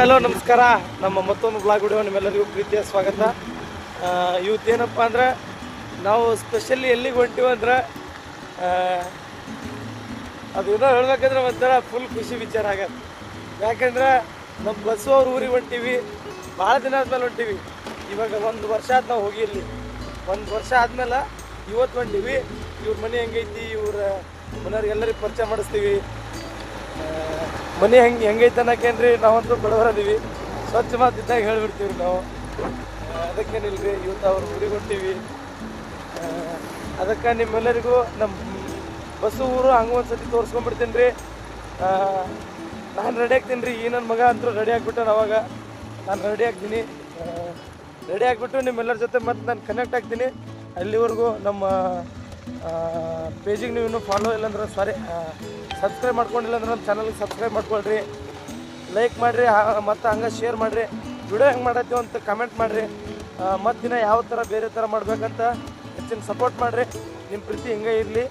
Hello, ನಮಸ್ಕಾರ. ನಮ್ಮ ಮತ್ತೊಂದು ಬ್ಲಾಗ್ ವಿಡಿಯೋ ನಿಮ್ಮೆಲ್ಲರಿಗೂ ಪ್ರೀತಿಯ ಸ್ವಾಗತ. ಇವತ್ತು ಇವತ್ತೇನಪ್ಪ ಅಂದ್ರೆ ನಾವು ಸ್ಪೆಷಲಿ ಎಲ್ಲಿಗೆ ಹೊಂಟಿವ ಅಂದ್ರೆ ಅದು ಏನೋ ಹೇಳ್ಬೇಕಂದ್ರೆ ಒಂಥರ ಫುಲ್ ಖುಷಿ ವಿಚಾರ ಆಗತ್ತೆ ಯಾಕಂದ್ರೆ ನಮ್ಮ ಬಸ್ಸು ಅವ್ರ ಊರಿಗೆ ಹೊಂಟೀವಿ, ಭಾಳ ದಿನ ಆದ್ಮೇಲೆ ಹೊಂಟೀವಿ. ಇವಾಗ ಒಂದು ವರ್ಷ ಆದ್ ನಾವು ಹೋಗಿ ಇಲ್ಲಿ ಒಂದು ವರ್ಷ ಆದ್ಮೇಲೆ ಇವತ್ತು ಹೊಂಟೀವಿ. ಇವ್ರ ಮನೆ ಹೆಂಗೈತಿ, ಇವ್ರ ಮನೆಯವ್ರಿಗೆ ಎಲ್ಲರಿಗೆ ಪರಿಚಯ ಮಾಡಿಸ್ತೀವಿ. ಮನೆ ಹೆಂಗೆ ಹೆಂಗೈತೆ ಅನ್ನಕೇನ್ರಿ? ನಾವಂತೂ ಬಡವರದೀವಿ ಸ್ವಚ್ಛ ಮಾತಿದ್ದಾಗ ಹೇಳಿಬಿಡ್ತೀವಿ ನಾವು. ಅದಕ್ಕೇನಿಲ್ರಿ, ಇವತ್ತು ಅವ್ರು ಊರಿಗೆ ಹೊಂಟೀವಿ ಅದಕ್ಕೆ ನಿಮ್ಮೆಲ್ಲರಿಗೂ ನಮ್ಮ ಬಸ್ಸು ಊರು ಹಂಗೆ ಒಂದು ಸತಿ ತೋರಿಸ್ಕೊಂಡ್ಬಿಡ್ತೀನಿ ರೀ ನಾನು ರೆಡಿ ಆಗ್ತೀನಿ ರೀ ಈ ನನ್ನ ಮಗ ಅಂತೂ ರೆಡಿ ಆಗಿಬಿಟ್ಟು ಅವಾಗ. ನಾನು ರೆಡಿ ಆಗ್ತೀನಿ. ರೆಡಿ ಆಗಿಬಿಟ್ಟು ನಿಮ್ಮೆಲ್ಲರ ಜೊತೆ ಮತ್ತೆ ನಾನು ಕನೆಕ್ಟ್ ಆಗ್ತೀನಿ. ಅಲ್ಲಿವರೆಗೂ ನಮ್ಮ ಪೇಜಿಗೆ ನೀವು ಇನ್ನೂ ಫಾಲೋ ಇಲ್ಲಾಂದ್ರೆ ಸಾರಿ ಸಬ್ಸ್ಕ್ರೈಬ್ ಮಾಡ್ಕೊಂಡಿಲ್ಲ ಅಂದ್ರೆ ನಮ್ಮ ಚಾನಲ್ಗೆ ಸಬ್ಸ್ಕ್ರೈಬ್ ಮಾಡ್ಕೊಳ್ರಿ. ಲೈಕ್ ಮಾಡಿರಿ ಮತ್ತು ಹಂಗೆ ಶೇರ್ ಮಾಡಿರಿ. ವಿಡಿಯೋ ಹೆಂಗೆ ಮಾಡತ್ತೀವಿ ಅಂತ ಕಮೆಂಟ್ ಮಾಡಿರಿ. ಮತ್ತು ದಿನ ಯಾವ ಥರ ಬೇರೆ ಥರ ಮಾಡಬೇಕಂತ ಹೆಚ್ಚಿನ ಸಪೋರ್ಟ್ ಮಾಡಿರಿ. ನಿಮ್ಮ ಪ್ರೀತಿ ಹಿಂಗೆ ಇರಲಿ.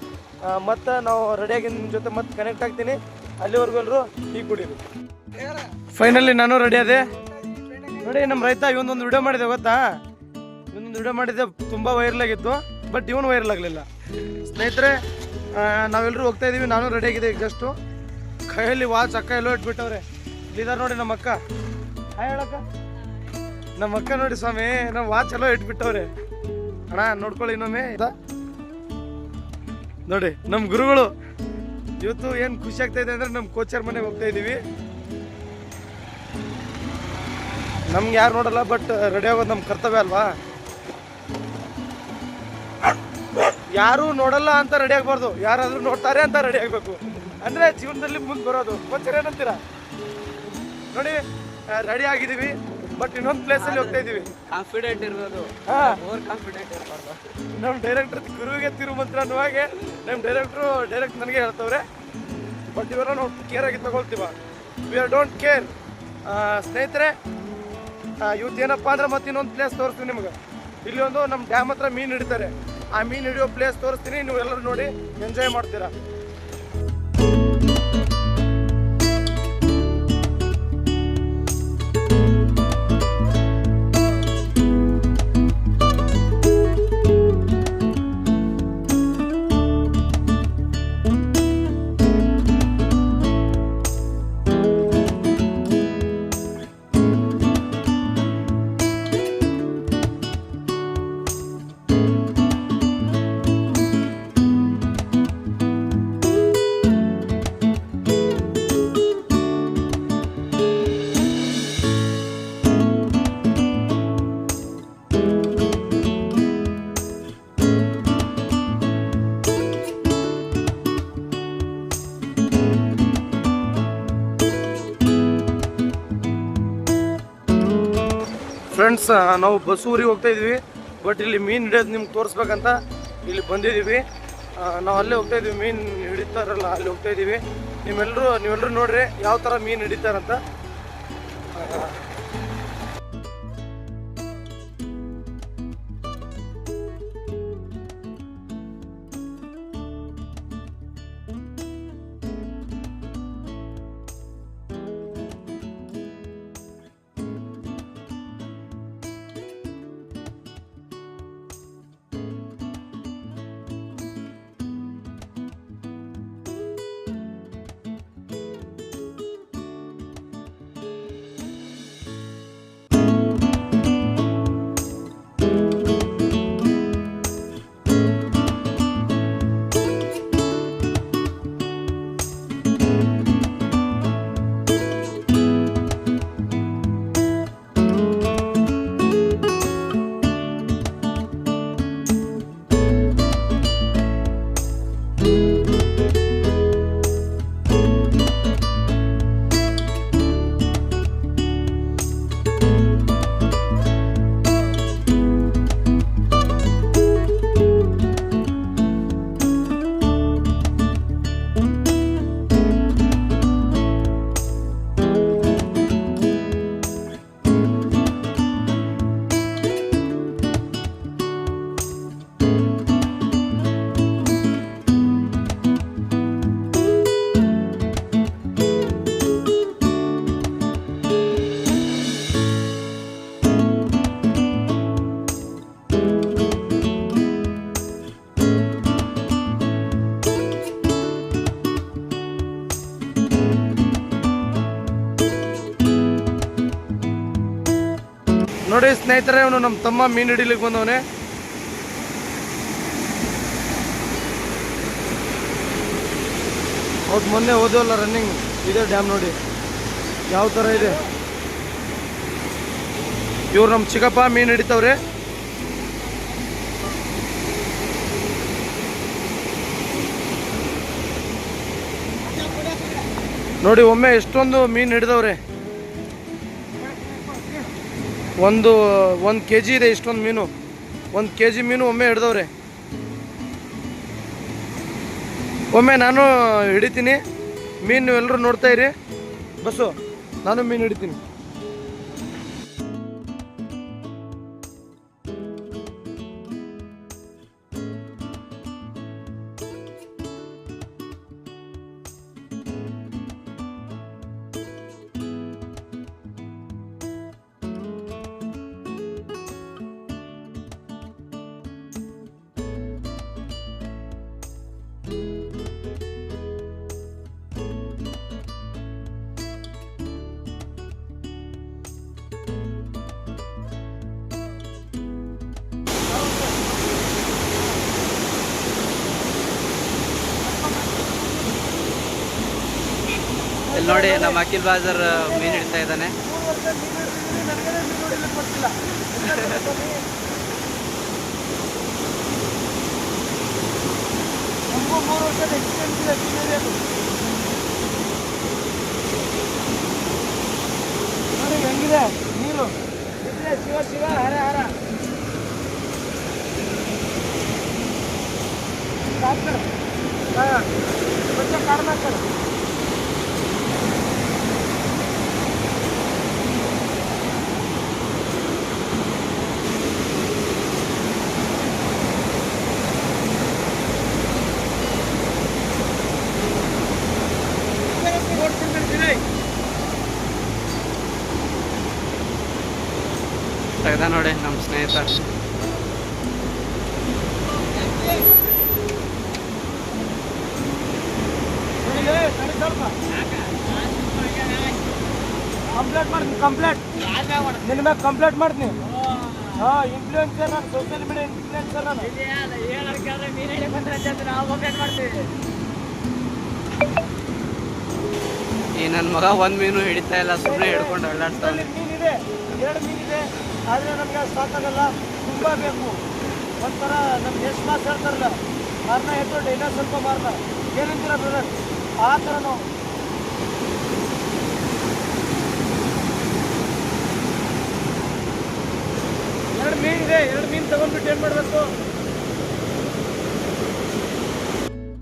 ಮತ್ತು ನಾವು ರೆಡಿಯಾಗಿ ನಿಮ್ಮ ಜೊತೆ ಮತ್ತೆ ಕನೆಕ್ಟ್ ಆಗ್ತೀನಿ. ಅಲ್ಲಿವರೆಗೂ ಎಲ್ಲರೂ ಟೀ ಕುಡೀರಿ. ಫೈನಲಿ ನಾನು ರೆಡಿ ನೋಡಿ ನಮ್ಮ ರೈತ ಇವೊಂದೊಂದು ವಿಡಿಯೋ ಮಾಡಿದೆ, ಗೊತ್ತಾ? ಇವೊಂದೊಂದು ವಿಡಿಯೋ ಮಾಡಿದೆ, ತುಂಬ ವೈರಲ್ ಆಗಿತ್ತು. ಬಟ್ ಇವನು ವೈರಲ್ ಆಗಲಿಲ್ಲ. ಸ್ನೇಹಿತರೆ ನಾವೆಲ್ಲರೂ ಹೋಗ್ತಾ ಇದ್ದೀವಿ ನಾನು ರೆಡಿ ಆಗಿದೆ ಜಸ್ಟು ಕೈಯಲ್ಲಿ ವಾಚ್ ಅಕ್ಕ ಎಲ್ಲೋ ಇಟ್ಬಿಟ್ಟವ್ರೆ. ಇದಾರೆ ನೋಡಿ ನಮ್ಮ ಅಕ್ಕ. ಹೇಳಕ್ಕ. ನಮ್ಮ ಅಕ್ಕ ನೋಡಿ ಸ್ವಾಮಿ, ನಮ್ಮ ವಾಚ್ ಎಲ್ಲೋ ಇಟ್ಬಿಟ್ಟವ್ರೆ. ಅಣ್ಣ, ನೋಡ್ಕೊಳ್ಳಿ ಇನ್ನೊಮ್ಮೆ. ಇದ. ನೋಡಿ, ನಮ್ಮ ಗುರುಗಳು. ಇವತ್ತು ಏನು ಖುಷಿ ಆಗ್ತಾ ಇದೆ ಅಂದರೆ ನಮ್ಮ ಕೋಚರ್ ಮನೆಗೆ ಹೋಗ್ತಾ ಇದ್ದೀವಿ ನಮ್ಗೆ ಯಾರು ನೋಡಲ್ಲ ಬಟ್ ರೆಡಿ ಆಗೋದು ನಮ್ಮ ಕರ್ತವ್ಯ ಅಲ್ವಾ? ಯಾರು ನೋಡಲ್ಲ ಅಂತ ರೆಡಿ ಆಗ್ಬಾರ್ದು. ಯಾರಾದ್ರೂ ನೋಡ್ತಾರೆ ಅಂತ ರೆಡಿ ಆಗ್ಬೇಕು. ಅಂದ್ರೆ ಜೀವನದಲ್ಲಿ ಮುಂದೆ ಬರೋದು. ಕೋಚರ್ ಏನಂತೀರಾ? ನೋಡಿ ರೆಡಿ ಆಗಿದೀವಿ ಬಟ್ ಇನ್ನೊಂದು ಪ್ಲೇಸ್ ಅಲ್ಲಿ ಹೋಗ್ತಾ ಇದೀವಿ ಕಾನ್ಫಿಡೆಂಟ್ ಇರ್ಬೋದು. ಓವರ್ ಕಾನ್ಫಿಡೆಂಟ್ ಇರಬಾರ್ದು. ನಮ್ಮ ಡೈರೆಕ್ಟರ್ ಗುರುವಿಗೆ ತಿರುಮಂತ್ರ ಅನ್ನುವಾಗೆ ನಮ್ಮ ಡೈರೆಕ್ಟ್ರು ಡೈರೆಕ್ಟ್ ನನಗೆ ಹೇಳ್ತವ್ರೆ. ಬಟ್ ಇವರ ನಾವು ಕೇರ್ ಆಗಿ ತಗೊಳ್ತೀವ. ವಿ ಆರ್ ಡೋಂಟ್ ಕೇರ್ ಸ್ನೇಹಿತರೆ ಇವತ್ತು ಏನಪ್ಪ ಅಂದ್ರೆ ಮತ್ತೆ ಇನ್ನೊಂದು ಪ್ಲೇಸ್ ತೋರಿಸ್ತೀವಿ ನಿಮ್ಗೆ. ಇಲ್ಲಿ ಒಂದು ನಮ್ಮ ಡ್ಯಾಮ್ ಹತ್ರ ಮೀನು ಹಿಡಿತಾರೆ. ಆ ಮೀನು ಹಿಡಿಯೋ ಪ್ಲೇಸ್ ತೋರಿಸ್ತೀನಿ ನೀವು ಎಲ್ಲರೂ ನೋಡಿ ಎಂಜಾಯ್ ಮಾಡ್ತೀರಾ? ಫ್ರೆಂಡ್ಸ್ ನಾವು ಬಸ್ ಊರಿಗೆ ಹೋಗ್ತಾ ಇದೀವಿ ಬಟ್ ಇಲ್ಲಿ ಮೀನು ಹಿಡಿಯೋದು ನಿಮ್ಗೆ ತೋರಿಸ್ಬೇಕಂತ ಇಲ್ಲಿ ಬಂದಿದ್ದೀವಿ. ನಾವು ಅಲ್ಲೇ ಹೋಗ್ತಾ ಇದೀವಿ ಮೀನು ಹಿಡಿತಾರಲ್ಲ, ಅಲ್ಲಿ ಹೋಗ್ತಾ ಇದೀವಿ ನಿಮ್ಮೆಲ್ಲರೂ ನೀವೆಲ್ಲರೂ ನೋಡ್ರಿ ಯಾವ ಥರ ಮೀನು ಹಿಡಿತಾರಂತ. ನೋಡಿ ಸ್ನೇಹಿತರೆ, ಅವನು ನಮ್ಮ ತಮ್ಮ ಮೀನು ಹಿಡಿಲಿಕ್ಕೆ ಬಂದವನೇ. ಅವ್ರು ಮೊನ್ನೆ ಹೋದವಲ್ಲ ರನ್ನಿಂಗ್ ಇದೆ ಡ್ಯಾಮ್ ನೋಡಿ. ಯಾವ ಥರ ಇದೆ? ಇವ್ರು ನಮ್ಮ ಚಿಕ್ಕಪ್ಪ ಮೀನು ಹಿಡಿತವ್ರೆ. ನೋಡಿ, ಒಮ್ಮೆ ಎಷ್ಟೊಂದು ಮೀನು ಹಿಡಿದವ್ರೆ. ಒಂದು ಒಂದು ಕೆ ಜಿ ಇದೆ ಇಷ್ಟೊಂದು ಮೀನು. ಒಂದು ಕೆ ಜಿ ಮೀನು ಒಮ್ಮೆ ಹಿಡ್ದವ್ರೆ. ಒಮ್ಮೆ ನಾನು ಹಿಡಿತೀನಿ. ಮೀನು ಎಲ್ಲರೂ ನೋಡ್ತಾ ಇರಿ. ಬಸ್ಸು ನಾನು ಮೀನು ಹಿಡಿತೀನಿ. ನೋಡಿ, ನಮ್ಮ ಅಖಿಲ್ ಬಾಜರ್ ಮೀನು ಹಿಡಿತಾ ಇದ್ದಾನೆ ಹೆಂಗಿದೆ ನೀರು ಶಿವ ಶಿವ ಹರ ಹರ. ಹಾ. ಮತ್ತೆ ಕಾರಣ ಸ್ವಲ್ಪ. ಕಂಪ್ಲೇಂಟ್ ಮಾಡ್ತೀನಿ ಕಂಪ್ಲೇಂಟ್ ನಿನ್ನ ಮ್ಯಾಗ ಕಂಪ್ಲೇಂಟ್ ಮಾಡ್ತೀನಿ ಹಾ ಇನ್ಫ್ಲೂಯೆನ್ಸರ್ ನಾನು ಸೋಷಿಯಲ್ ಮೀಡಿಯಾ ಇನ್ಫ್ಲೂಯೆನ್ಸರ್ ನಾನು. ಈ ನನ್ನ ಮಗ ಒಂದ್ ಮೀನು ಹಿಡಿತಾ ಇಲ್ಲ ಸುಮ್ಮನೆ ಹಿಡ್ಕೊಂಡು ಅಳ್ಳಾಡ್ತಾನೆ ಮೀನಿದೆ ಎರಡು ಮೀನಿದೆ. ಆದರೆ ನಮಗೆ ಸಾಕಾಗಲ್ಲ ತುಂಬ ಬೇಕು. ಒಂಥರ ನಮ್ಮ ಎಷ್ಟು ಮಾಸ ಹೇಳ್ತಾರಲ್ಲ ಮಾರ್ನ ಎತ್ತು ಡೈನ ಸ್ವಲ್ಪ ಮಾರ್ನ. ಏನಂತೀರ ಬ್ರದರ್ ಆ ಥರ ಎರಡು ಇದೆ ಎರಡು ಮೀನು ತಗೊಂಡ್ಬಿಟ್ಟು ಏನು ಮಾಡಬೇಕು?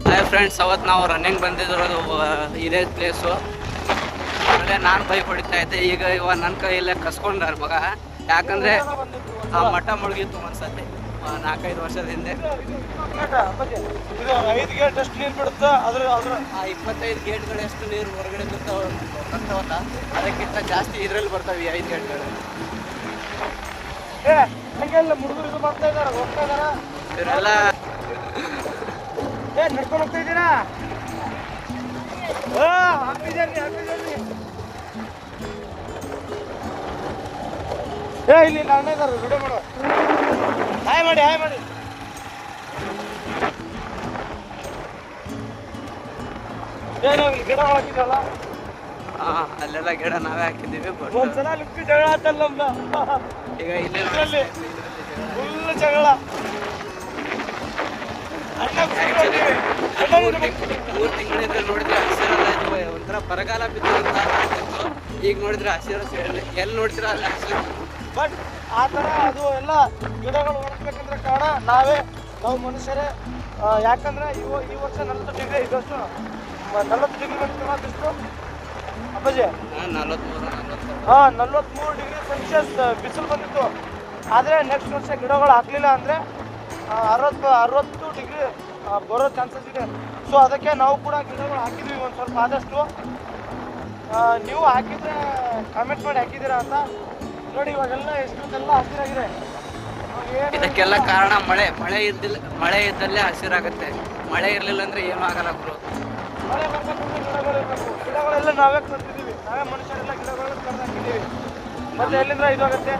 ಹಾಯ್ ಫ್ರೆಂಡ್ಸ್ ಅವತ್ತು ನಾವು ರನ್ನಿಂಗ್ ಬಂದಿರೋದು ಆ, ಇದೇ ಪ್ಲೇಸು ಆಮೇಲೆ ನಾನು ಬೈಕ್ ಹೊಡಿತಾ ಇದ್ದೆ. ಈಗ ಇವ ನನ್ನ ಕೈಯಲ್ಲೇ ಕಸ್ಕೊಂಡಾರ ಮಗ. ಯಾಕಂದ್ರೆ ಆ ಮಠ ಮುಳುಗಿತ್ತು ಒಂದ್ಸತಿ ನಾಲ್ಕೈದು ವರ್ಷದ ಹಿಂದೆ. ಐದು ಗೇಟ್ ಅಷ್ಟು ನೀರು ಬಿಡುತ್ತೆ? ಅದ್ರ ಅದ್ರ ಆ ಇಪ್ಪತ್ತೈದು ಗೇಟ್ಗಳು ಎಷ್ಟು ನೀರು ಹೊರಗಡೆ ಬರ್ತಾವ ಬರ್ತಾವಲ್ಲ ಅದಕ್ಕಿಂತ ಜಾಸ್ತಿ ಇದ್ರಲ್ಲಿ ಬರ್ತಾವೆ ಈ ಐದು ಗೇಟ್ಗಳು. ಬರ್ತಾ ಮುಡುಗರು ಮಾಡ್ತಾ ಇದಾರ ಹೋಗ್ತಾ ಇದಾರ? ಇವರೆಲ್ಲ ಏ ನಡ್ಕೊಂಡು ಹೋಗ್ತಾ ಇದ್ದೀರಾ? ಓ ಹ್ಯಾಪಿ ಏ ಇಲ್ಲಿ ಅಣ್ಣ ಇದಾರೆ ವಿಡಿಯೋ ಮಾಡು. ಹಾಯ್ ಮಾಡಿ ಹಾಯ್ ಮಾಡಿ. ಏ ನಾವು ಇಲ್ಲಿ ಗಿಡ ಹಾಕಿದ್ರಲ್ಲ ಅಲ್ಲೆಲ್ಲ ಗಿಡ ನಾವೇ ಹಾಕಿದ್ದೀವಿ ಒಂದ್ಸಲ ಲಿಕ್ಕಿ ಜಗಳ ಆತಲ್ಲ ನಮ್ದು. ಈಗ ಇಲ್ಲಿ ಇದ್ರಲ್ಲಿ ಫುಲ್ ಜಗಳ. ಮೂರು ತಿಂಗಳಿಂದ ನೋಡಿದ್ರೆ ಹಸಿರಲ್ಲ ಒಂಥರ ಬರಗಾಲ ಬಿದ್ದಿರೋ ಈಗ ನೋಡಿದ್ರೆ ಹಸಿರು ಎಲ್ಲಿ ಎಲ್ಲಿ ನೋಡ್ತೀರಾ ಅಲ್ಲಿ ಹಸಿರು? ಬಟ್ ಆ ಥರ ಅದು ಎಲ್ಲ ಗಿಡಗಳು ಒಣಗ್ಬೇಕಂದ್ರೆ ಕಾರಣ ನಾವೇ ನಾವು ಮನುಷ್ಯರೇ. ಯಾಕಂದರೆ ಇವ ಈ ವರ್ಷ ನಲವತ್ತು ಡಿಗ್ರಿ ಇದಷ್ಟು ನಲವತ್ತು ಡಿಗ್ರಿ ಅದಷ್ಟು ಅಪ್ಪಾಜಿ? ನಲ್ವತ್ಮೂರು ಹಾಂ ನಲ್ವತ್ತ್ಮೂರು ಡಿಗ್ರಿ ಸೆಲ್ಸಿಯಸ್ ಬಿಸಿಲು ಬಂದಿತ್ತು. ಆದರೆ ನೆಕ್ಸ್ಟ್ ವರ್ಷ ಗಿಡಗಳು ಹಾಕಲಿಲ್ಲ ಅಂದರೆ ಅರವತ್ತು ಅರವತ್ತು ಡಿಗ್ರಿ ಬರೋ ಚಾನ್ಸಸ್ ಇದೆ. ಸೊ ಅದಕ್ಕೆ ನಾವು ಕೂಡ ಗಿಡಗಳು ಹಾಕಿದ್ವಿ ಒಂದು ಸ್ವಲ್ಪ ಆದಷ್ಟು. ನೀವು ಹಾಕಿದ್ರೆ ಕಮೆಂಟ್ ಮಾಡಿ ಹಾಕಿದ್ದೀರಾ ಅಂತ. ನೋಡಿ ಇವಾಗೆಲ್ಲ ಹಸಿರಾಗಿದೆ. ಇದಕ್ಕೆಲ್ಲ ಕಾರಣ ಮಳೆ ಮಳೆ ಇದ್ದಿಲ್ಲ ಮಳೆ ಇದ್ದಲ್ಲೇ ಹಸಿರಾಗುತ್ತೆ. ಮಳೆ ಇರಲಿಲ್ಲ ಅಂದ್ರೆ ಏನೂ ಆಗಲ್ಲ ಗುರು. ಗಿಡಗಳೆಲ್ಲ ನಾವೇ ತಂದಿದ್ದೀವಿ. ನಾವೇ ಮನುಷ್ಯರೆಲ್ಲ ಗಿಡಗಳು ಕರೆದು ಮತ್ತೆ ಎಲ್ಲಿಂದ ಇದಾಗುತ್ತೆ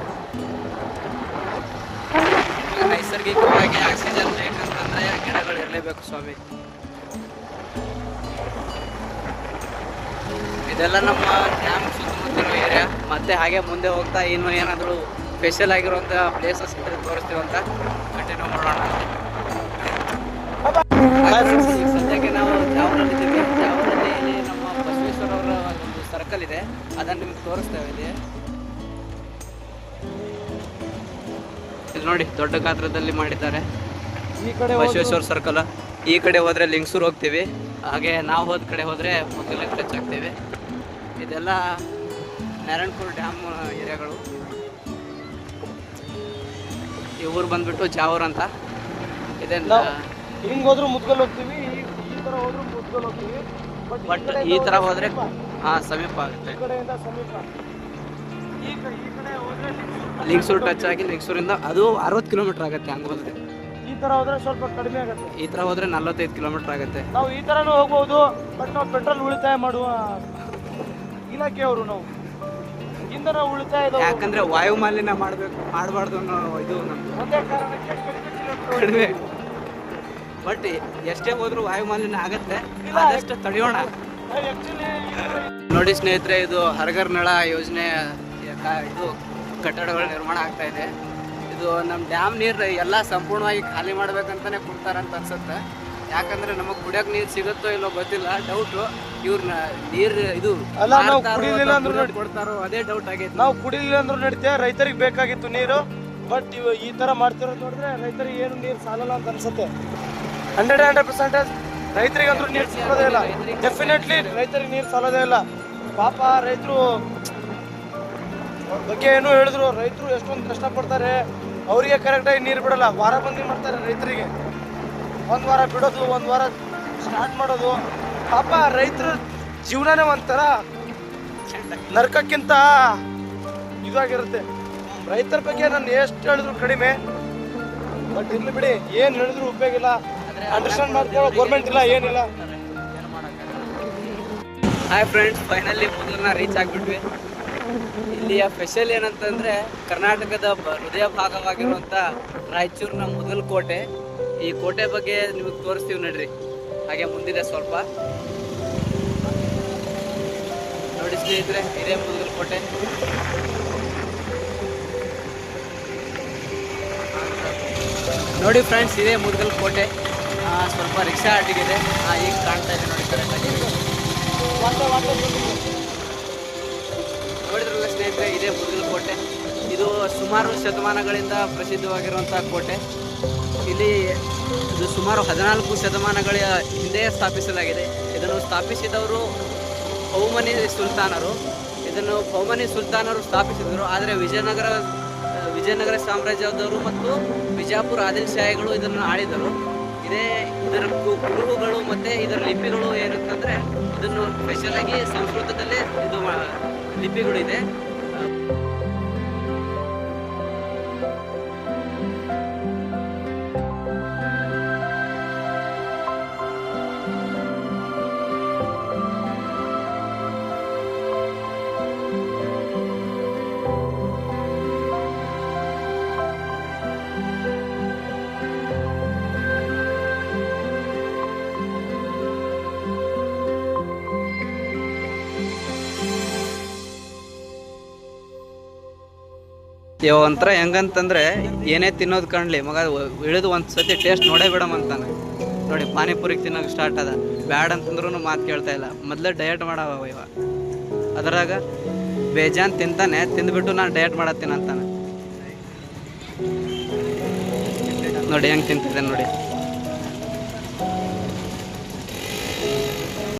ನೈಸರ್ಗಿಕವಾಗಿ ಆಕ್ಸಿಜನ್ ಬೇಕಂತಂದ್ರೆ ಗಿಡಗಳು ಇರಲೇಬೇಕು ಸ್ವಾಮಿ. ಇದೆಲ್ಲ ನಮ್ಮ ಡ್ಯಾಮ್ ಸುತ್ತಮುತ್ತಲಿರೋ ಏರಿಯಾ ಮತ್ತೆ ಹಾಗೆ ಮುಂದೆ ಹೋಗ್ತಾ ಇನ್ನು ಏನಾದರೂ ಸ್ಪೆಷಲ್ ಆಗಿರುವಂಥ ಪ್ಲೇಸಸ್ ಇದ್ರೆ ತೋರಿಸ್ತೀವಿ ಅಂತ. ಕಂಟಿನ್ಯೂ ಮಾಡೋಣ. ಸದ್ಯಕ್ಕೆ ನಾವು ಜಾವರಲ್ಲಿ ಇಲ್ಲಿ ನಮ್ಮ ಬಸವೇಶ್ವರ ಅವರ ಒಂದು ಸರ್ಕಲ್ ಇದೆ. ಅದನ್ನು ನಿಮ್ಗೆ ತೋರಿಸ್ತಾ ಇಲ್ಲಿ ಇಲ್ಲಿ ನೋಡಿ ದೊಡ್ಡ ಗಾತ್ರದಲ್ಲಿ ಮಾಡಿದ್ದಾರೆ. ಈ ಕಡೆ ಬಸವೇಶ್ವರ ಸರ್ಕಲ್ ಈ ಕಡೆ ಹೋದ್ರೆ ಲಿಂಗ್ಸೂರ್ ಹೋಗ್ತೀವಿ. ಹಾಗೆ ನಾವು ಹೋದ ಕಡೆ ಹೋದ್ರೆ ಮುತ್ತಲೆ ಟಚ್ ಆಗ್ತೀವಿ. ಇದೆಲ್ಲ ನಾರಾಯಣಪುರ ಡ್ಯಾಮ್ ಏರಿಯಾಗಳು. ಈ ಊರು ಬಂದ್ಬಿಟ್ಟು ಜಾವೂರ್ ಅಂತ. ಇದೆಲ್ಲ ಹಿಂಗ್ ಹೋದ್ರು ಮುದ್ಗಲ್ ಹೋಗ್ತೀವಿ ಈ ತರ ಹೋದ್ರು ಮುದ್ಗಲ್ ಹೋಗ್ತೀವಿ. ಬಟ್ ಈ ಥರ ಹೋದ್ರೆ ಹಾ ಸಮೀಪ ಆಗುತ್ತೆ. ಲಿಂಗ್ಸೂರ್ ಟಚ್ ಆಗಿ ಲಿಂಗ್ಸೂರಿಂದ ಅದು ಅರವತ್ತು ಕಿಲೋಮೀಟರ್ ಆಗುತ್ತೆ ಹಂಗೆ ಹೋದ್ರೆ. ಈ ತರ ಹೋದ್ರೆ ಸ್ವಲ್ಪ ಕಡಿಮೆ ಆಗುತ್ತೆ. ಈ ಥರ ಹೋದ್ರೆ ನಲ್ವತ್ತೈದು ಕಿಲೋಮೀಟರ್ ಆಗುತ್ತೆ. ನಾವು ಈ ಥರನೂ ಹೋಗ್ಬೋದು ಬಟ್ ನಾವು ಪೆಟ್ರೋಲ್ ಉಳಿತಾಯ ಮಾಡುವ ಇಲಾಖೆಯವರು ನಾವು. ಇಂಧನ ಉಳಿತಾಯ ಯಾಕಂದ್ರೆ ವಾಯು ಮಾಲಿನ್ಯ ಮಾಡಬೇಕು ಮಾಡಬಾರ್ದು ಅನ್ನೋ ಇದು ನಮ್ದು. ಒಂದೇ ಕಾರಣಕ್ಕೆ ಕಡಿಮೆ ಕಿಲೋಮೀಟರ್ ಕಡಿಮೆ. ಬಟ್ ಎಷ್ಟೇ ಹೋದ್ರೂ ವಾಯು ಮಾಲಿನ್ಯ ಆಗತ್ತೆ. ಆದಷ್ಟು ತಡೆಯೋಣ. ನೋಡಿ ಸ್ನೇಹಿತರೆ ಇದು ಹರಗರ್ ನಳ ಯೋಜನೆ ಇದು ಕಟ್ಟಡಗಳ ನಿರ್ಮಾಣ ಆಗ್ತಾ ಇದೆ. ಇದು ನಮ್ಮ ಡ್ಯಾಮ್ ನೀರು ಎಲ್ಲ ಸಂಪೂರ್ಣವಾಗಿ ಖಾಲಿ ಮಾಡ್ಬೇಕಂತಾನೆ ಕೊಡ್ತಾರಂತ ಅನ್ಸುತ್ತೆ. ಯಾಕಂದ್ರೆ ನಮಗೆ ಕುಡಿಯಕ್ಕೆ ನೀರು ಸಿಗುತ್ತೋ ಇಲ್ಲೋ ಗೊತ್ತಿಲ್ಲ ಡೌಟು ಇವ್ರನ್ನ ನೀರು ಇದು ಅಲ್ಲ, ನಾವು ಕುಡಿಲಿಲ್ಲ ಅಂದ್ರೆ ಕೊಡ್ತಾರೋ ಅದೇ ಡೌಟ್ ಆಗೈತೆ. ನಾವು ಕುಡಿಲಿಲ್ಲ ಅಂದ್ರೂ ನಡೀತೆ ರೈತರಿಗೆ ಬೇಕಾಗಿತ್ತು ನೀರು ಬಟ್ ಇವ ಈ ತರ ಮಾಡ್ತಿರೋದು ನೋಡಿದ್ರೆ ರೈತರಿಗೆ ಏನು ನೀರು ಸಾಲಲ್ಲ ಅಂತ ಅನ್ಸುತ್ತೆ. ಹಂಡ್ರೆಡ್ ಹಂಡ್ರೆಡ್ ಪರ್ಸೆಂಟೇಜ್ ರೈತರಿಗೆ ಅಂದ್ರೂ ನೀರು ಸಿಗೋದೇ ಇಲ್ಲ. ಡೆಫಿನೆಟ್ಲಿ ರೈತರಿಗೆ ನೀರು ಸಾಲೋದೇ ಇಲ್ಲ. ಪಾಪ ರೈತರು ಅವ್ರ ಬಗ್ಗೆ ಏನು ಹೇಳಿದ್ರು ರೈತರು ಎಷ್ಟೊಂದು ಕಷ್ಟಪಡ್ತಾರೆ ಅವರಿಗೆ ಕರೆಕ್ಟಾಗಿ ನೀರು ಬಿಡಲ್ಲ ವಾರ ಬಂದಿ ಮಾಡ್ತಾರೆ ರೈತರಿಗೆ. ಒಂದು ವಾರ ಬಿಡೋದು, ಒಂದು ವಾರ ಸ್ಟಾರ್ಟ್ ಮಾಡೋದು. ಪಾಪ ರೈತರ ಜೀವನನೇ ಒಂಥರ ನರ್ಕಕ್ಕಿಂತ ಇದಾಗಿರುತ್ತೆ. ರೈತರ ಬಗ್ಗೆ ನಾನು ಎಷ್ಟು ಹೇಳಿದ್ರು ಕಡಿಮೆ, ಬಟ್ ಇರ್ಲಿ ಬಿಡಿ, ಏನು ಹೇಳಿದ್ರು ಉಪಯೋಗ ಇಲ್ಲ. ಅಂಡರ್ಸ್ಟ್ಯಾಂಡ್ ಮಾಡ್ಕೊಳ್ಳೋ ಗೌರ್ಮೆಂಟ್ ಇಲ್ಲ, ಏನಿಲ್ಲ. ಹಾಯ್ ಫ್ರೆಂಡ್ಸ್ ಫೈನಲಿ ಮೊದಲನ್ನ ರೀಚ್ ಆಗಿಬಿಟ್ವಿ. ಇಲ್ಲಿಯ ಸ್ಪೆಷಲ್ ಏನಂತಂದ್ರೆ ಕರ್ನಾಟಕದ ಹೃದಯ ಭಾಗವಾಗಿರುವಂಥ ರಾಯಚೂರಿನ ಮೊದಲ ಕೋಟೆ ಈ ಕೋಟೆ ಬಗ್ಗೆ ನಿಮಗೆ ತೋರಿಸ್ತೀವಿ ನೋಡ್ರಿ. ಹಾಗೆ ಮುಂದಿದೆ ಸ್ವಲ್ಪ. ನೋಡಿ ಸ್ನೇಹಿತರೆ, ಇದೇ ಮುಂದಿನ ಕೋಟೆ. ನೋಡಿ ಫ್ರೆಂಡ್ಸ್ ಇದೇ ಮುದ್ಗಲ್ ಕೋಟೆ. ಸ್ವಲ್ಪ ರಿಕ್ಷಾ ಅಡ್ಡಿಗಿದೆ ಈಗ ಕಾಣ್ತಾ ಇದೆ ನೋಡಿ ಕರೆಕ್ಟಾಗಿ ನೋಡಿದ್ರಲ್ಲ ಸ್ನೇಹಿತರೆ, ಇದೇ ಮುದ್ಗಲ್ ಕೋಟೆ. ಇದು ಸುಮಾರು ಶತಮಾನಗಳಿಂದ ಪ್ರಸಿದ್ಧವಾಗಿರುವಂಥ ಕೋಟೆ. ಇಲ್ಲಿ ಇದು ಸುಮಾರು ಹದಿನಾಲ್ಕು ಶತಮಾನಗಳ ಹಿಂದೆ ಸ್ಥಾಪಿಸಲಾಗಿದೆ. ಇದನ್ನು ಸ್ಥಾಪಿಸಿದವರು ಪೌಮನಿ ಸುಲ್ತಾನರು. ಇದನ್ನು ಪೌಮನಿ ಸುಲ್ತಾನರು ಸ್ಥಾಪಿಸಿದರು. ಆದರೆ ವಿಜಯನಗರ ವಿಜಯನಗರ ಸಾಮ್ರಾಜ್ಯದವರು ಮತ್ತು ಬಿಜಾಪುರ ಆದಿಲ್ ಶಾಹಿಗಳು ಇದನ್ನು ಆಳಿದರು. ಇದೇ ಇದರ ಕುರುಹುಗಳು ಮತ್ತು ಇದರ ಲಿಪಿಗಳು ಏನಂತಂದರೆ ಇದನ್ನು ಸ್ಪೆಷಲಾಗಿ ಸಂಸ್ಕೃತದಲ್ಲೇ ಇದು ಮಾ- ಲಿಪಿಗಳು ಇದೆ ಇವ ಒಂಥರ ಹೆಂಗಂತಂದ್ರೆ ಏನೇ ತಿನ್ನೋದು ಕಾಣಲಿ, ಮಗ ಇಳಿದು ಒಂದು ಸತಿ ಟೇಸ್ಟ್ ನೋಡೇ ಬಿಡಮ್ ಅಂತಾನೆ. ನೋಡಿ, ಪಾನಿಪುರಿಗೆ ತಿನ್ನೋಕೆ ಸ್ಟಾರ್ಟ್ ಅದ ಬ್ಯಾಡ್ ಅಂತಂದ್ರೂ ಮಾತು ಕೇಳ್ತಾ ಇಲ್ಲ. ಮೊದಲೇ ಡಯಟ್ ಮಾಡವ ಇವ. ಅದ್ರಾಗ ಬೇಜಾನ್ ತಿಂತಾನೆ, ತಿಂದ್ಬಿಟ್ಟು ನಾನು ಡಯಟ್ ಮಾಡತ್ತೀನಿ ಅಂತಾನೆ. ನೋಡಿ, ಹೆಂಗೆ ತಿಂತಿದ್ದೆ ನೋಡಿ.